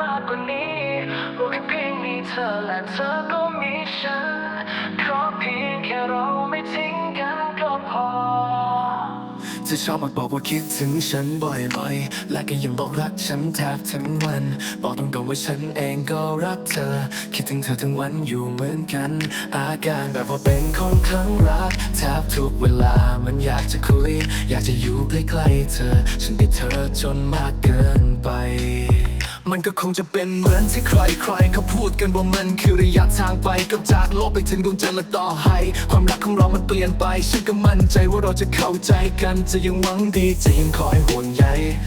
มากกว่านี้โอและเธอก็มีฉันขอเพียงแค่เราไม่ทิ้งกันก็พอจะชอบมาบอกว่าคิดถึงฉันบ่อยๆ และก็ยังบอกรักฉันแทบทั้งวัน บอกตรงๆว่าฉันเองก็รักเธอ คิดถึงเธอทั้งวันอยู่เหมือนกัน อาการแบบว่าเป็นคนครั้งรักแทบทุกเวลา มันอยากจะคุย อยากจะอยู่ใกล้ๆเธอ ฉันติดเธอจนมากเกินไป มันก็คงจะเป็นเหมือนที่ใครๆเขาพูดกันว่ามันคือระยะทางไปกับจากโลกไปถึงดวงจันทร์และต่อให้ความรักของเรามันเปลี่ยนไป ฉันก็มั่นใจว่าเราจะเข้าใจกันจะยังหวังดีจะยังคอยห่วงใย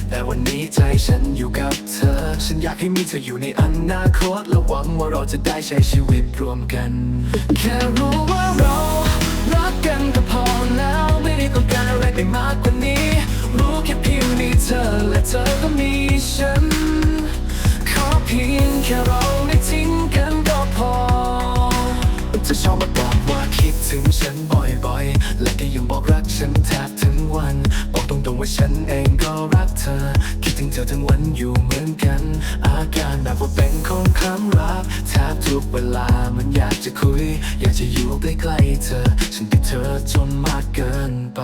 แต่วันนี้ใจฉันอยู่กับเธอ ฉันอยากให้มีเธออยู่ในอนาคตและหวังว่าเราจะได้ใช้ชีวิตรวมกัน แค่รู้ว่าเรารักกันก็พอแล้วไม่ได้ต้องการ ค่เราได้ทิ้งกันก็พอจะชอบมาบอกว่าคิดถึงฉันบ่อยๆ และก็ยังบอกรักฉันแทบทั้งวัน บอกตรงๆว่าฉันเองก็รักเธอ คิดถึงเธอทั้งวันอยู่เหมือนกัน อาการแบบว่าเป็นคนครั้งรักแทบทุกเวลามันอยากจะคุย อยากจะอยู่ใกล้ๆเธอ ฉันติดเธอจนมากเกินไป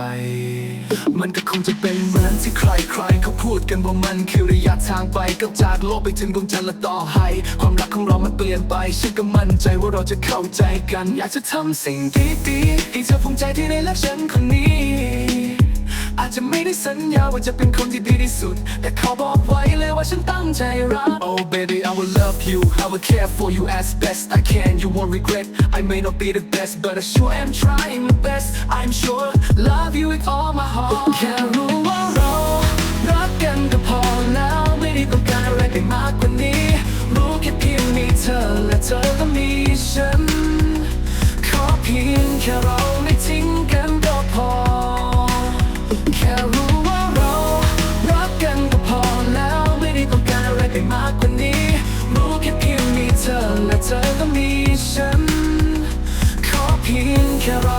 มันก็คงจะเป็นเหมือนที่ใครๆเขาพู ดกันว่ามันคือระยะทางไปกับจากโลกไปถึงดวงจันทร์และต่อให้ความรักของเรามันเปลี่ยนไปฉันก็มั่นใจว่าเราจะเข้าใจกัน อยากจะทำสิ่งดีๆให้เธอภูมิใจที่ได้รักฉันคนนี้ อาจจะไม่ได้สัญญาว่าจะเป็นคนที่ดีที่สุด แต่ขอบอกไว้เลยว่าฉันตั้งใจรัก Oh baby I will love you I will care for you as best I can You won't regret I may not be the best but I sure am trying my best I'm sure love you with all my heart ธอและเธอก็มีฉัน ขอเพียงแค่เราไม่ทิ้งกันก็พอ แค่รู้ว่าเรารักกันก็พอแล้วไม่ได้ต้องการอะไรไปมากกว่านี้ รู้แค่เพียงมีเธอและเธอก็มีฉัน ขอเพียงแค่เรา